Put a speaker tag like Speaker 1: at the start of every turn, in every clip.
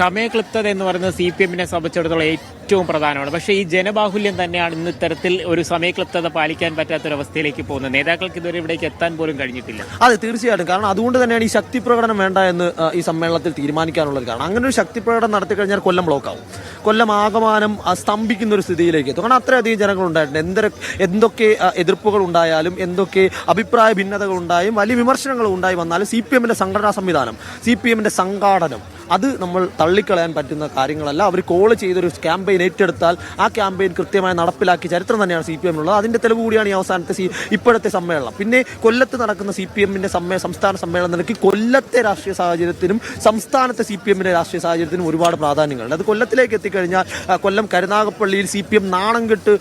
Speaker 1: സമയക്ലിപ്തത എന്ന് പറയുന്നത് C P എമ്മിനെ സംബന്ധിച്ചിടത്തോളം ഏറ്റവും പ്രധാനമാണ്. പക്ഷേ ഈ ജനബാഹുല്യം തന്നെയാണ് ഇന്ന് ഇത്തരത്തിൽ ഒരു സമയക്ലിപ്തത പാലിക്കാൻ പറ്റാത്തൊരവസ്ഥയിലേക്ക് പോകുന്നത്. നേതാക്കൾക്ക് ഇതുവരെ ഇവിടേക്ക് എത്താൻ പോലും കഴിഞ്ഞിട്ടില്ല.
Speaker 2: അതെ തീർച്ചയായിട്ടും. കാരണം അതുകൊണ്ട് തന്നെയാണ് ഈ ശക്തി പ്രകടനം വേണ്ട എന്ന് ഈ സമ്മേളനത്തിൽ തീരുമാനിക്കാനുള്ള ഒരു കാരണം. അങ്ങനെ ഒരു ശക്തി പ്രകടനം നടത്തി കഴിഞ്ഞാൽ കൊല്ലം ബ്ലോക്ക് ആവും. കൊല്ലം ആകമാനം സ്തംഭിക്കുന്ന ഒരു സ്ഥിതിയിലേക്ക് എത്തും. കാരണം അത്രയധികം ജനങ്ങൾ ഉണ്ടായിട്ടുണ്ട്. എന്തൊക്കെ എന്തൊക്കെ എതിർപ്പുകൾ ഉണ്ടായാലും എന്തൊക്കെ അഭിപ്രായ ഭിന്നതകൾ ഉണ്ടായും വലിയ വിമർശനങ്ങൾ ഉണ്ടായി വന്നാലും സി പി എമ്മിന്റെ സംഘടനാ സംവിധാനം സി പി എമ്മിന്റെ സംഘാടനം അത് നമ്മൾ തള്ളിക്കളയാൻ പറ്റുന്ന കാര്യങ്ങളല്ല. അവർ കോൾ ചെയ്തൊരു ക്യാമ്പയിൻ ഏറ്റെടുത്താൽ ആ ക്യാമ്പയിൻ കൃത്യമായി നടപ്പിലാക്കിയ ചരിത്രം തന്നെയാണ് സി പി എമ്മിനുള്ളത് അതിന്റെ തെളിവ് കൂടിയാണ് ഈ അവസാനത്തെ സി ഇപ്പോഴത്തെ സമ്മേളനം. പിന്നെ കൊല്ലത്ത് നടക്കുന്ന സി പി എമ്മിന്റെ സമ്മേ സംസ്ഥാന സമ്മേളനം നിലയ്ക്ക് കൊല്ലത്തെ രാഷ്ട്രീയ സാഹചര്യത്തിനും സംസ്ഥാനത്തെ സി പി എമ്മിന്റെ രാഷ്ട്രീയ സാഹചര്യത്തിനും ഒരുപാട് പ്രാധാന്യങ്ങളുണ്ട്. അത് കൊല്ലത്തിലേക്ക് എത്തിക്കഴിഞ്ഞാൽ കൊല്ലം കരുനാഗപ്പള്ളിയിൽ സി പി എം നാണം കെട്ട്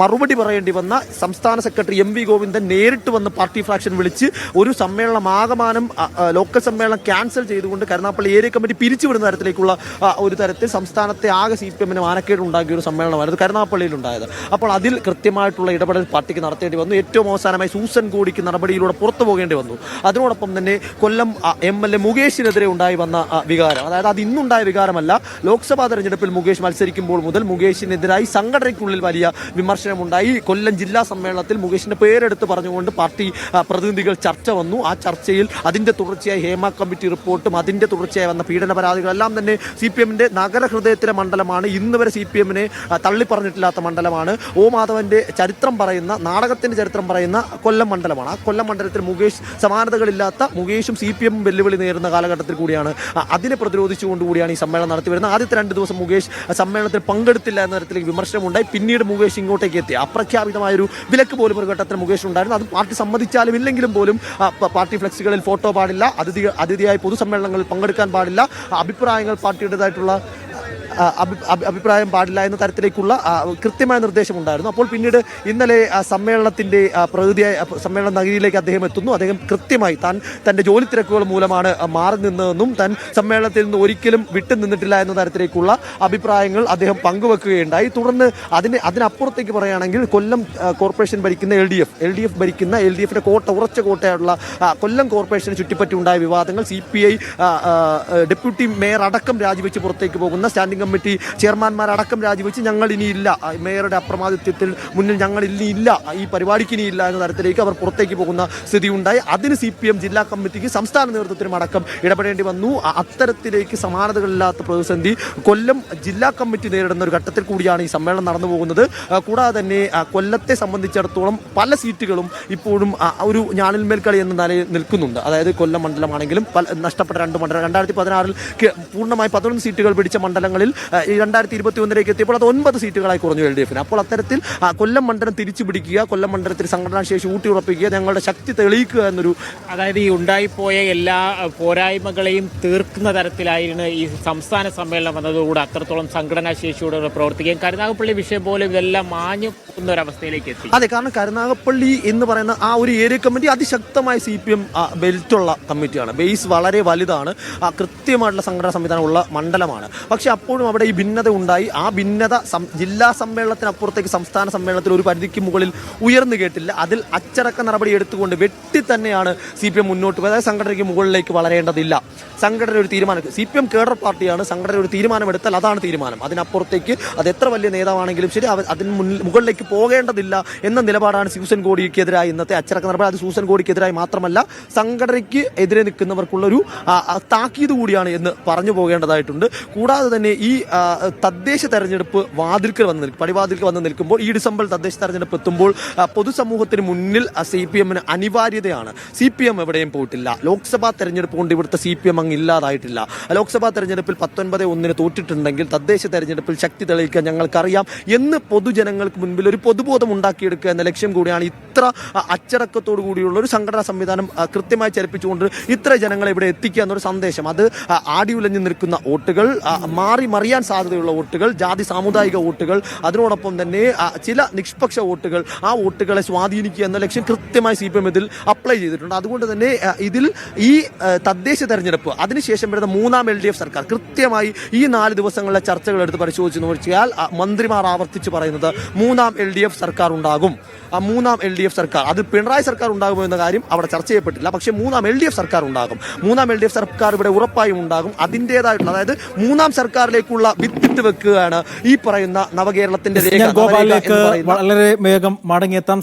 Speaker 2: മറുപടി പറയേണ്ടി വന്ന സംസ്ഥാന സെക്രട്ടറി എം വി ഗോവിന്ദൻ നേരിട്ട് വന്ന് പാർട്ടി ഫ്രാക്ഷൻ വിളിച്ച് ഒരു സമ്മേളനം ആകമാനം ലോക്കൽ സമ്മേളനം ക്യാൻസൽ ചെയ്തുകൊണ്ട് കരുനാഗപ്പള്ളി ഏരിയ കമ്മിറ്റി പിരിച്ചുവിടുന്ന തരത്തിലേക്കുള്ള ഒരു തരത്തിൽ സംസ്ഥാനത്തെ ആകെ സി പി എമ്മിന് മാനക്കേട് ഉണ്ടാക്കിയ ഒരു സമ്മേളനമായിരുന്നു കരുനാഗപ്പള്ളിയിൽ ഉണ്ടായത് അപ്പോൾ അതിൽ കൃത്യമായിട്ടുള്ള ഇടപെടൽ പാർട്ടിക്ക് നടത്തേണ്ടി വന്നു. ഏറ്റവും അവസാനമായി സൂസൻ കൂടിക്ക് നടപടിയിലൂടെ പുറത്തു പോകേണ്ടി വന്നു. അതിനോടൊപ്പം തന്നെ കൊല്ലം എം എൽ എ മുകേഷിനെതിരെ ഉണ്ടായി വന്ന വികാരം. അതായത് അത് ഇന്നുണ്ടായ വികാരമല്ല. ലോക്സഭാ തെരഞ്ഞെടുപ്പിൽ മുകേഷ് മത്സരിക്കുമ്പോൾ മുതൽ മുകേഷിനെതിരായി സംഘടനയ്ക്കുള്ളിൽ വലിയ വിമർശനമുണ്ടായി. കൊല്ലം ജില്ലാ സമ്മേളനത്തിൽ മുകേഷിന്റെ പേരെടുത്ത് പറഞ്ഞുകൊണ്ട് പാർട്ടി പ്രതിനിധികൾ ചർച്ച വന്നു. ആ ചർച്ചയിൽ അതിന്റെ തുടർച്ചയായി ഹേമ കമ്മിറ്റി റിപ്പോർട്ടും അതിന്റെ തുടർച്ചയായി വന്ന പീഡന പരാതികളെല്ലാം തന്നെ സി പി എമ്മിന്റെ നഗരഹൃദയത്തിലെ മണ്ഡലമാണ്. ഇന്ന് വരെ സി പി എമ്മിനെ തള്ളിപ്പറഞ്ഞിട്ടില്ലാത്ത മണ്ഡലമാണ്. ഒ മാധവന്റെ ചരിത്രം പറയുന്ന നാടകത്തിന്റെ ചരിത്രം പറയുന്ന കൊല്ലം മണ്ഡലമാണ്. ആ കൊല്ലം മണ്ഡലത്തിൽ മുകേഷ് സമാനതകളില്ലാത്ത മുകേഷും സി പി എമ്മും വെല്ലുവിളി നേരുന്ന കാലഘട്ടത്തിൽ കൂടിയാണ്. അതിനെ പ്രതിരോധിച്ചുകൊണ്ട് കൂടിയാണ് ഈ സമ്മേളനം നടത്തി വരുന്നത്. ആദ്യത്തെ രണ്ട് ദിവസം മുകേഷ് സമ്മേളനത്തിൽ പങ്കെടുത്തില്ല എന്ന തരത്തിലേക്ക് വിമർശനമുണ്ടായി. പിന്നീട് മുകേഷ് ഇങ്ങോട്ടേക്ക് എത്തി. അപ്രഖ്യാപിതമായ ഒരു വിലക്ക് പോലും ഒരു ഘട്ടത്തിൽ മുകേഷ് ഉണ്ടായിരുന്നു. അത് പാർട്ടി സമ്മതിച്ചാലും ഇല്ലെങ്കിലും പോലും പാർട്ടി ഫ്ലെക്സുകളിൽ ഫോട്ടോ പാടില്ല. അതിഥി അതിഥിയായി പൊതുസമ്മേളനങ്ങളിൽ പങ്കെടുക്കാൻ പാടില്ല. അഭിപ്രായങ്ങൾ പാർട്ടിയുടേതായിട്ടുള്ള അഭിപ്രായം പാടില്ല എന്ന തരത്തിലേക്കുള്ള കൃത്യമായ നിർദ്ദേശം ഉണ്ടായിരുന്നു. അപ്പോൾ പിന്നീട് ഇന്നലെ സമ്മേളനത്തിന്റെ ആ, സമ്മേളന നഗരിയിലേക്ക് അദ്ദേഹം എത്തുന്നു. അദ്ദേഹം കൃത്യമായി താൻ തന്റെ ജോലി തിരക്കുകൾ മൂലമാണ് മാറി നിന്നതെന്നും താൻ സമ്മേളനത്തിൽ നിന്ന് ഒരിക്കലും വിട്ടു നിന്നിട്ടില്ല എന്ന തരത്തിലേക്കുള്ള അഭിപ്രായങ്ങൾ അദ്ദേഹം പങ്കുവെക്കുകയുണ്ടായി. തുടർന്ന് അതിന് അതിനപ്പുറത്തേക്ക് പറയുകയാണെങ്കിൽ കൊല്ലം കോർപ്പറേഷൻ ഭരിക്കുന്ന L D F L D F ഭരിക്കുന്ന എൽ ഡി എഫിന്റെ കോട്ട ഉറച്ച കോട്ടയായിട്ടുള്ള കൊല്ലം കോർപ്പറേഷനെ ചുറ്റിപ്പറ്റി ഉണ്ടായ വിവാദങ്ങൾ C P I deputy mayor അടക്കം രാജിവെച്ച് പുറത്തേക്ക് പോകുന്ന സ്റ്റാൻഡിംഗ് കമ്മിറ്റി ചെയർമാൻമാരടക്കം രാജിവെച്ച് ഞങ്ങൾ ഇനിയില്ല മേയറുടെ അപ്രമാദിത്വത്തിൽ മുന്നിൽ ഞങ്ങൾ ഇനിയില്ല ഈ പരിപാടിക്ക് ഇനിയില്ല എന്ന തരത്തിലേക്ക് അവർ പുറത്തേക്ക് പോകുന്ന സ്ഥിതി ഉണ്ടായി അതിന് സി പി എം ജില്ലാ കമ്മിറ്റിക്ക് സംസ്ഥാന നേതൃത്വത്തിനും അടക്കം ഇടപെടേണ്ടി വന്നു. അത്തരത്തിലേക്ക് സമാനതകളില്ലാത്ത പ്രതിസന്ധി കൊല്ലം ജില്ലാ കമ്മിറ്റി നേരിടുന്ന ഒരു ഘട്ടത്തിൽ കൂടിയാണ് ഈ സമ്മേളനം നടന്നു പോകുന്നത്. കൂടാതെ തന്നെ കൊല്ലത്തെ സംബന്ധിച്ചിടത്തോളം പല സീറ്റുകളും ഇപ്പോഴും ഒരു ഞാണിൽമേൽ എന്ന നിലയിൽ നിൽക്കുന്നുണ്ട്. അതായത് കൊല്ലം മണ്ഡലമാണെങ്കിലും പല നഷ്ടപ്പെട്ട രണ്ട് മണ്ഡലം രണ്ടായിരത്തി പതിനാറിൽ പൂർണമായി പതിനൊന്ന് സീറ്റുകൾ പിടിച്ച മണ്ഡലങ്ങളിൽ ഈ രണ്ടായിരത്തി ഇരുപത്തി ഒന്നിലേക്ക് എത്തിയപ്പോൾ അത് ഒൻപത് സീറ്റുകളായി കുറഞ്ഞു എൽ ഡി എഫിന്. അപ്പോൾ അത്തരത്തിൽ കൊല്ലം മണ്ഡലം തിരിച്ചു പിടിക്കുക കൊല്ലം മണ്ഡലത്തിൽ സംഘടനാ ശേഷി ഊട്ടി ഉറപ്പിക്കുക ഞങ്ങളുടെ ശക്തി തെളിയിക്കുക എന്നൊരു
Speaker 1: അതായത് ഈ ഉണ്ടായിപ്പോയ എല്ലാ പോരായ്മകളെയും തീർക്കുന്ന തരത്തിലായിരുന്നു ഈ സംസ്ഥാന സമ്മേളനം വന്നതോടുകൂടി അത്രത്തോളം സംഘടനാ ശേഷിയോടെ പ്രവർത്തിക്കുകയും കരുനാഗപ്പള്ളി വിഷയം പോലെ ഇതെല്ലാം മാഞ്ഞു പോകുന്ന ഒരു അവസ്ഥയിലേക്ക് എത്തി.
Speaker 2: അതെ കാരണം കരുനാഗപ്പള്ളി എന്ന് പറയുന്ന ആ ഒരു ഏരിയ കമ്മിറ്റി അതിശക്തമായ സി പി എം ബെൽറ്റുള്ള കമ്മിറ്റിയാണ്. ബേസ് വളരെ വലുതാണ്. ആ കൃത്യമായിട്ടുള്ള സംഘടനാ സംവിധാനമുള്ള മണ്ഡലമാണ്. പക്ഷെ അപ്പോഴും അവിടെ ഈ ഭിന്നത ഉണ്ടായി. ആ ഭിന്നത ജില്ലാ സമ്മേളനത്തിനപ്പുറത്തേക്ക് സംസ്ഥാന സമ്മേളനത്തിൽ ഒരു പരിധിക്ക് മുകളിൽ ഉയർന്നു കേട്ടില്ല. അതിൽ അച്ചടക്ക നടപടി എടുത്തുകൊണ്ട് വെട്ടി തന്നെയാണ് സി പി എം മുന്നോട്ട് പോയത്. അതായത് സംഘടനയ്ക്ക് മുകളിലേക്ക് വളരേണ്ടതില്ല. സംഘടന ഒരു തീരുമാനം സി പി എം കേഡർ പാർട്ടിയാണ് സംഘടന ഒരു തീരുമാനമെടുത്താൽ അതാണ് തീരുമാനം. അതിനപ്പുറത്തേക്ക് അത് എത്ര വലിയ നേതാവാണെങ്കിലും ശരി അതിന് മുകളിലേക്ക് പോകേണ്ടതില്ല എന്ന നിലപാടാണ് സൂസൻ കോടിക്കെതിരായ ഇന്നത്തെ അച്ചടക്ക നടപടി. അത് സൂസൻ കോടിക്കെതിരായി മാത്രമല്ല സംഘടനയ്ക്ക് എതിരെ നിൽക്കുന്നവർക്കുള്ളൊരു താക്കീത് കൂടിയാണ് എന്ന് പറഞ്ഞു പോകേണ്ടതായിട്ടുണ്ട്. കൂടാതെ തന്നെ ഈ തദ്ദേശ തെരഞ്ഞെടുപ്പ് വാതിൽക്കൽ വന്ന് നിൽക്കും പടിവാതിൽക്കൽ വന്ന് നിൽക്കുമ്പോൾ ഈ ഡിസംബർ തദ്ദേശ തെരഞ്ഞെടുപ്പ് എത്തുമ്പോൾ പൊതുസമൂഹത്തിന് മുന്നിൽ സി പി എമ്മിന് അനിവാര്യതയാണ്. സി പി എം എവിടെയും പോയിട്ടില്ല. ലോക്സഭാ തെരഞ്ഞെടുപ്പ് കൊണ്ട് ഇവിടുത്തെ സി പി എം അങ്ങ് ഇല്ലാതായിട്ടില്ല. ലോക്സഭാ തെരഞ്ഞെടുപ്പിൽ പത്തൊൻപത് ഒന്നിന് തോറ്റിട്ടുണ്ടെങ്കിൽ തദ്ദേശ തെരഞ്ഞെടുപ്പിൽ ശക്തി തെളിയിക്കാൻ ഞങ്ങൾക്കറിയാം. എന്ന് പൊതുജനങ്ങൾക്ക് മുൻപിൽ ഒരു പൊതുബോധം ഉണ്ടാക്കിയെടുക്കുക എന്ന ലക്ഷ്യം കൂടിയാണ് ഇത്ര അച്ചടക്കത്തോടു കൂടിയുള്ള ഒരു സംഘടനാ സംവിധാനം കൃത്യമായി ചലിപ്പിച്ചുകൊണ്ട് ഇത്ര ജനങ്ങളെ ഇവിടെ എത്തിക്കുക എന്നൊരു സന്ദേശം. അത് ആടിയുലഞ്ഞു നിൽക്കുന്ന വോട്ടുകൾ മാറി മറിയാൻ സാധ്യതയുള്ള വോട്ടുകൾ ജാതി സാമുദായിക വോട്ടുകൾ അതിനോടൊപ്പം തന്നെ ചില നിഷ്പക്ഷ വോട്ടുകൾ ആ വോട്ടുകളെ സ്വാധീനിക്കുക എന്ന ലക്ഷ്യം കൃത്യമായി സി പി എം ഇതിൽ അപ്ലൈ ചെയ്തിട്ടുണ്ട്. അതുകൊണ്ട് തന്നെ ഇതിൽ ഈ തദ്ദേശ തെരഞ്ഞെടുപ്പ് അതിനുശേഷം വരുന്ന മൂന്നാം എൽ ഡി എഫ് സർക്കാർ കൃത്യമായി ഈ നാല് ദിവസങ്ങളിലെ ചർച്ചകൾ എടുത്ത് പരിശോധിച്ച് നോക്കിയാൽ മന്ത്രിമാർ ആവർത്തിച്ച് പറയുന്നത് മൂന്നാം എൽ ഡി എഫ് സർക്കാർ ഉണ്ടാകും. ആ മൂന്നാം എൽ ഡി എഫ് സർക്കാർ അത് പിണറായി സർക്കാർ ഉണ്ടാകുമോ എന്ന കാര്യം അവിടെ ചർച്ച ചെയ്യപ്പെട്ടില്ല. പക്ഷേ മൂന്നാം എൽ ഡി എഫ് സർക്കാർ ഉണ്ടാകും. മൂന്നാം എൽ ഡി എഫ് സർക്കാർ ഇവിടെ ഉറപ്പായും ഉണ്ടാകും. അതിന്റെതായിട്ടുള്ള അതായത് മൂന്നാം സർക്കാരിലേക്കുള്ള വിത്തിട്ട് വെക്കുകയാണ് ഈ പറയുന്ന നവകേരളത്തിന്റെ
Speaker 3: വളരെ വേഗം മടങ്ങിയെത്താം.